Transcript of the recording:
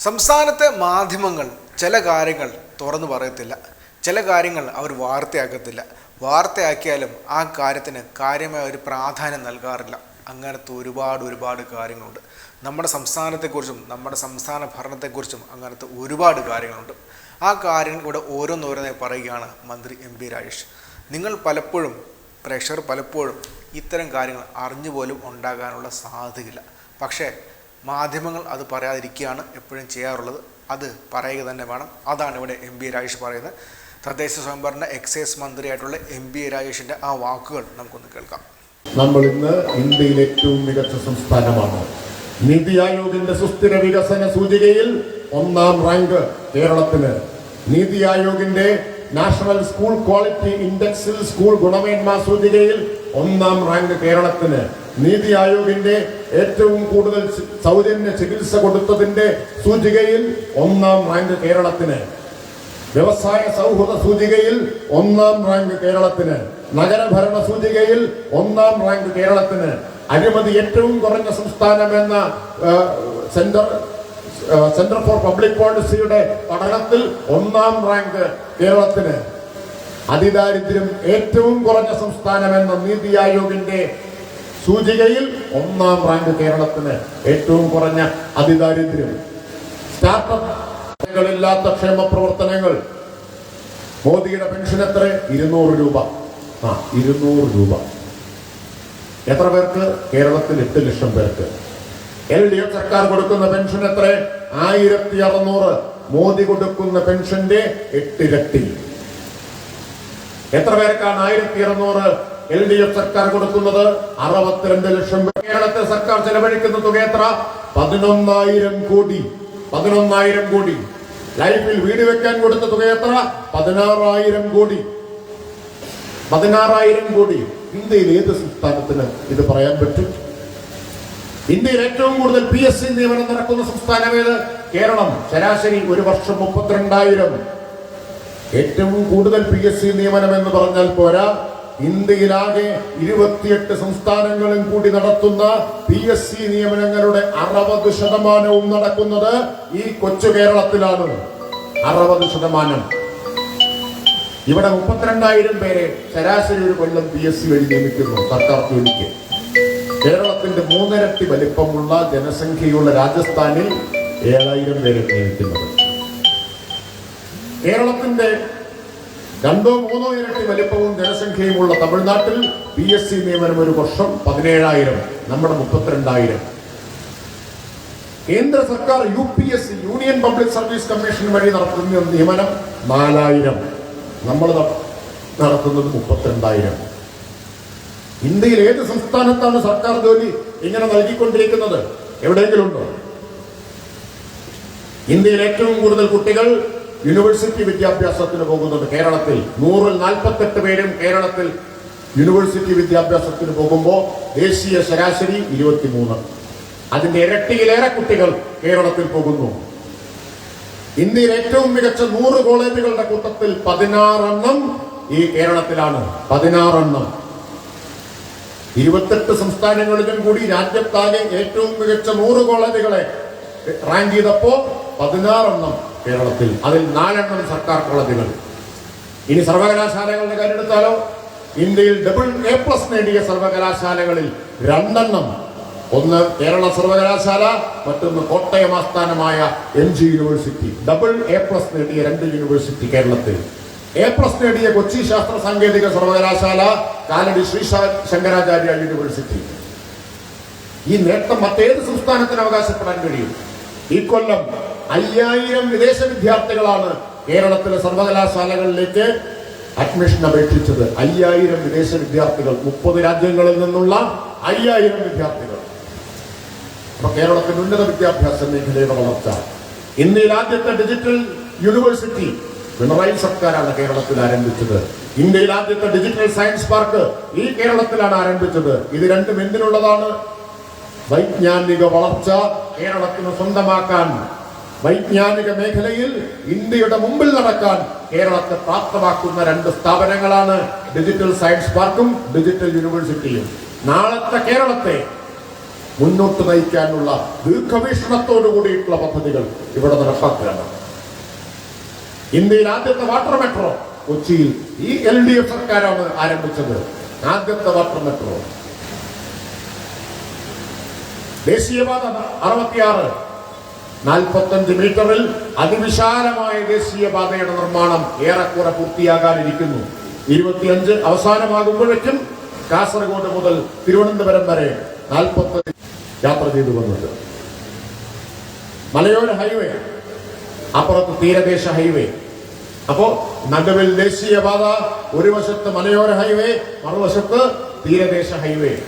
സംസ്ഥാനത്തെ മാധ്യമങ്ങൾ ചില കാര്യങ്ങൾ തുറന്നു പറയത്തില്ല. ചില കാര്യങ്ങൾ അവർ വാർത്തയാക്കത്തില്ല. വാർത്തയാക്കിയാലും ആ കാര്യത്തിന് കാര്യമായ ഒരു പ്രാധാന്യം നൽകാറില്ല. അങ്ങനത്തെ ഒരുപാട് ഒരുപാട് കാര്യങ്ങളുണ്ട്. നമ്മുടെ സംസ്ഥാനത്തെക്കുറിച്ചും നമ്മുടെ സംസ്ഥാന ഭരണത്തെക്കുറിച്ചും അങ്ങനത്തെ ഒരുപാട് കാര്യങ്ങളുണ്ട്. ആ കാര്യങ്ങൾ ഇവിടെ ഓരോന്നോരോന്നായി പറയുകയാണ് മന്ത്രി എം പി രാജേഷ്. നിങ്ങൾ പലപ്പോഴും പ്രേക്ഷകർ പലപ്പോഴും ഇത്തരം കാര്യങ്ങൾ അറിഞ്ഞു പോലും ഉണ്ടാകാനുള്ള സാധ്യതയില്ല. പക്ഷേ മാധ്യമങ്ങൾ അത് പറയാതിരിക്കുകയാണ് എപ്പോഴും ചെയ്യാറുള്ളത്. അത് പറയുക തന്നെ വേണം. അതാണ് ഇവിടെ എം ബി രാജേഷ് പറയുന്നത്. തദ്ദേശ സ്വയംഭരണ എക്സൈസ് മന്ത്രിയായിട്ടുള്ള എം ബി രാജേഷിന്റെ ആ വാക്കുകൾ നമുക്കൊന്ന് കേൾക്കാം. നമ്മൾ ഇന്ന് ഇന്ത്യയിലെ ഏറ്റവും മികച്ച സംസ്ഥാനമാണ്. നീതി ആയോഗിന്റെ സുസ്ഥിര വികസന സൂചികയിൽ ഒന്നാം റാങ്ക് കേരളത്തിന്. നീതി ആയോഗിന്റെ നാഷണൽ സ്കൂൾ ക്വാളിറ്റി ഇൻഡെക്സിൽ സ്കൂൾ ഗുണമേന്മ സൂചികയിൽ ഒന്നാം റാങ്ക് കേരളത്തിന്. നീതി ആയോഗിന്റെ ഏറ്റവും കൂടുതൽ സൗജന്യ ചികിത്സ കൊടുത്തതിന്റെ സൂചികയിൽ ഒന്നാം റാങ്ക് കേരളത്തിന്. വ്യവസായ സൗഹൃദ സൂചികയിൽ ഒന്നാം റാങ്ക് കേരളത്തിന്. നഗരഭരണ സൂചികയിൽ ഒന്നാം റാങ്ക് കേരളത്തിന്. അഴിമതി ഏറ്റവും കുറഞ്ഞ സംസ്ഥാനം എന്ന സെന്റർ സെന്റർ ഫോർ പബ്ലിക് പോളിസിയുടെ പഠനത്തിൽ ഒന്നാം റാങ്ക് കേരളത്തിന്. അതിദാരിദ്ര്യം ഏറ്റവും കുറഞ്ഞ സംസ്ഥാനം എന്ന നീതി ആയോഗിന്റെ സൂചികയിൽ ഒന്നാം റാങ്ക് കേരളത്തിന് ഏറ്റവും കുറഞ്ഞ അതിദാരിദ്ര്യം. സ്റ്റാർട്ടപ്പ് ക്ഷേമ പ്രവർത്തനങ്ങൾ. മോദിയുടെ പെൻഷൻ എത്ര? ഇരുന്നൂറ് രൂപ. ആ ഇരുന്നൂറ് രൂപ. എത്ര പേർക്ക്? കേരളത്തിൽ എട്ട് ലക്ഷം പേർക്ക്. എൽ ഡി എഫ് സർക്കാർ കൊടുക്കുന്ന പെൻഷൻ എത്ര ആയിരത്തി അറുന്നൂറ് മോദി കൊടുക്കുന്ന പെൻഷന്റെ എട്ടിരട്ടി. എത്ര പേർക്കാണ് ആയിരത്തി അറുന്നൂറ് എൽ ഡി എഫ് സർക്കാർ കൊടുക്കുന്നത്? അറുപത്തിരണ്ട് ലക്ഷം. കേരളത്തെ സർക്കാർ ചെലവഴിക്കുന്ന തുക എത്ര? പതിനൊന്നായിരം കോടി. പതിനൊന്നായിരം കോടി. ലൈഫിൽ വീട് വെക്കാൻ കൊടുത്ത തുക എത്ര? പതിനാറായിരം കോടി. പതിനാറായിരം കോടി. ഇന്ത്യയിൽ ഏത് സംസ്ഥാനത്തിന് ഇത് പറയാൻ പറ്റും? ഇന്ത്യയിൽ ഏറ്റവും കൂടുതൽ പി എസ് സി നിയമനം നടക്കുന്ന സംസ്ഥാനം ഏത്? കേരളം. ശരാശരി ഒരു വർഷം മുപ്പത്തിരണ്ടായിരം. ഏറ്റവും കൂടുതൽ പി എസ് സി നിയമനം എന്ന് പറഞ്ഞാൽ പോരാ ഇന്ത്യയിലാകെ ഇരുപത്തിയെട്ട് സംസ്ഥാനങ്ങളും കൂടി നടത്തുന്ന പി എസ് സി നിയമനങ്ങളുടെ അറുപത് ശതമാനവും നടക്കുന്നത് ഈ കൊച്ചു കേരളത്തിലാണ്. അറുപത് ശതമാനം. ഇവിടെ മുപ്പത്തിരണ്ടായിരം പേരെ ശരാശരി ഒരു കൊല്ലം പി എസ് സി വഴി നിയമിക്കുന്നു സർക്കാർ ജോലിക്ക്. കേരളത്തിന്റെ മൂന്നിരട്ടി വലിപ്പമുള്ള ജനസംഖ്യയുള്ള രാജസ്ഥാനിൽ ഏഴായിരം പേരെ നിയമിക്കുന്നത്. കേരളത്തിന്റെ രണ്ടോ മൂന്നോ ഇരട്ടി വലിപ്പവും ജനസംഖ്യയുമുള്ള തമിഴ്നാട്ടിൽ പി എസ് സി നിയമനം ഒരു വർഷം പതിനേഴായിരം നമ്മുടെ മുപ്പത്തിരണ്ടായിരം. കേന്ദ്ര സർക്കാർ U P S C Union Public Service Commission വഴി നടത്തുന്ന നിയമനം നാലായിരം. നമ്മൾ നട- നടത്തുന്നത് മുപ്പത്തിരണ്ടായിരം. ഇന്ത്യയിൽ ഏത് സംസ്ഥാനത്താണ് സർക്കാർ ജോലി ഇങ്ങനെ നൽകിക്കൊണ്ടിരിക്കുന്നത്? എവിടെയെങ്കിലും ഉണ്ടോ ഇന്ത്യയിൽ ഏറ്റവും കൂടുതൽ കുട്ടികൾ യൂണിവേഴ്സിറ്റി വിദ്യാഭ്യാസത്തിന് പോകുന്നത് കേരളത്തിൽ. നൂറിൽ നാൽപ്പത്തെട്ട് പേരും കേരളത്തിൽ യൂണിവേഴ്സിറ്റി വിദ്യാഭ്യാസത്തിന് പോകുമ്പോൾ ദേശീയ ശരാശരി ഇരുപത്തിമൂന്ന്. അതിന്റെ ഇരട്ടിയിലേറെ കുട്ടികൾ കേരളത്തിൽ പോകുന്നു. ഇന്ത്യയിൽ ഏറ്റവും മികച്ച നൂറ് കോളേജുകളുടെ കൂട്ടത്തിൽ പതിനാറെണ്ണം ഈ കേരളത്തിലാണ്. പതിനാറെണ്ണം. ഇരുപത്തെട്ട് സംസ്ഥാനങ്ങളിലും കൂടി രാജ്യത്താകെ ഏറ്റവും മികച്ച നൂറ് കോളേജുകളെ റാങ്ക് ചെയ്തപ്പോ പതിനാറെണ്ണം കേരളത്തിൽ. അതിൽ നാലെണ്ണം സർക്കാർ കോളേജുകൾ ഇനി സർവകലാശാലകളുടെ കാര്യം എടുത്താലോ ഇന്ത്യയിൽ ഡബിൾ എ പ്ലസ് നേടിയ സർവകലാശാലകളിൽ രണ്ടെണ്ണം. ഒന്ന് കേരള സർവകലാശാല മറ്റൊന്ന് കോട്ടയം ആസ്ഥാനമായ M G university. Double A plus നേടിയ രണ്ട് യൂണിവേഴ്സിറ്റി കേരളത്തിൽ. എ പ്ലസ് നേടിയ കൊച്ചി ശാസ്ത്ര സാങ്കേതിക സർവകലാശാല കാലടി ശ്രീ ശങ്കരാചാര്യ യൂണിവേഴ്സിറ്റി. ഈ നേട്ടം മറ്റേത് സംസ്ഥാനത്തിന് അവകാശപ്പെടാൻ കഴിയും. ഈ കൊല്ലം അയ്യായിരം വിദേശ വിദ്യാർത്ഥികളാണ് കേരളത്തിലെ സർവകലാശാലകളിലേക്ക് അഡ്മിഷൻ അപേക്ഷിച്ചത്. അയ്യായിരം വിദേശ വിദ്യാർത്ഥികൾ മുപ്പത് രാജ്യങ്ങളിൽ നിന്നുള്ള അയ്യായിരം വിദ്യാർത്ഥികൾ. അപ്പൊ കേരളത്തിന്റെ ഉന്നത വിദ്യാഭ്യാസ മേഖലയുടെ വളർച്ച. ഇന്ത്യയിൽ ആദ്യത്തെ ഡിജിറ്റൽ യൂണിവേഴ്സിറ്റി പിണറായി സർക്കാരാണ് കേരളത്തിൽ ആരംഭിച്ചത്. ഇന്ത്യയിൽ ആദ്യത്തെ ഡിജിറ്റൽ സയൻസ് പാർക്ക് ഈ കേരളത്തിലാണ് ആരംഭിച്ചത്. ഇത് രണ്ടും എന്തിനുള്ളതാണ് വൈജ്ഞാനിക വളർച്ച കേരളത്തിന് സ്വന്തമാക്കാൻ വൈജ്ഞാനിക മേഖലയിൽ ഇന്ത്യയുടെ മുമ്പിൽ നടക്കാൻ കേരളത്തെ പ്രാപ്തമാക്കുന്ന രണ്ട് സ്ഥാപനങ്ങളാണ് ഡിജിറ്റൽ സയൻസ് പാർക്കും ഡിജിറ്റൽ യൂണിവേഴ്സിറ്റിയും നാളത്തെ കേരളത്തെ മുന്നോട്ട് നയിക്കാനുള്ള ദീർഘവീക്ഷണത്തോടു കൂടിയിട്ടുള്ള പദ്ധതികൾ ഇവിടെ നടപ്പാക്കുകയാണ്. ഇന്ത്യയിൽ ആദ്യത്തെ വാട്ടർ മെട്രോ കൊച്ചിയിൽ ഈ എൽ ഡി എഫ് സർക്കാരാണ് ആരംഭിച്ചത്. ആദ്യത്തെ വാട്ടർ മെട്രോ. ദേശീയപാത അറുപത്തിയാറ്. നാൽപ്പത്തഞ്ച് മീറ്ററിൽ അതിവിശാലമായ ദേശീയപാതയുടെ നിർമ്മാണം ഏറെക്കുറെ പൂർത്തിയാകാനിരിക്കുന്നു. ഇരുപത്തിയഞ്ച് അവസാനമാകുമ്പോഴേക്കും കാസർഗോഡ് മുതൽ തിരുവനന്തപുരം വരെ നാൽപ്പത്തഞ്ച് യാത്ര ചെയ്തു വന്നത്. മലയോര ഹൈവേ അപ്പുറത്ത് തീരദേശ ഹൈവേ. അപ്പോ നടുവിൽ ദേശീയപാത ഒരു വശത്ത് മലയോര ഹൈവേ മറുവശത്ത് തീരദേശ ഹൈവേ.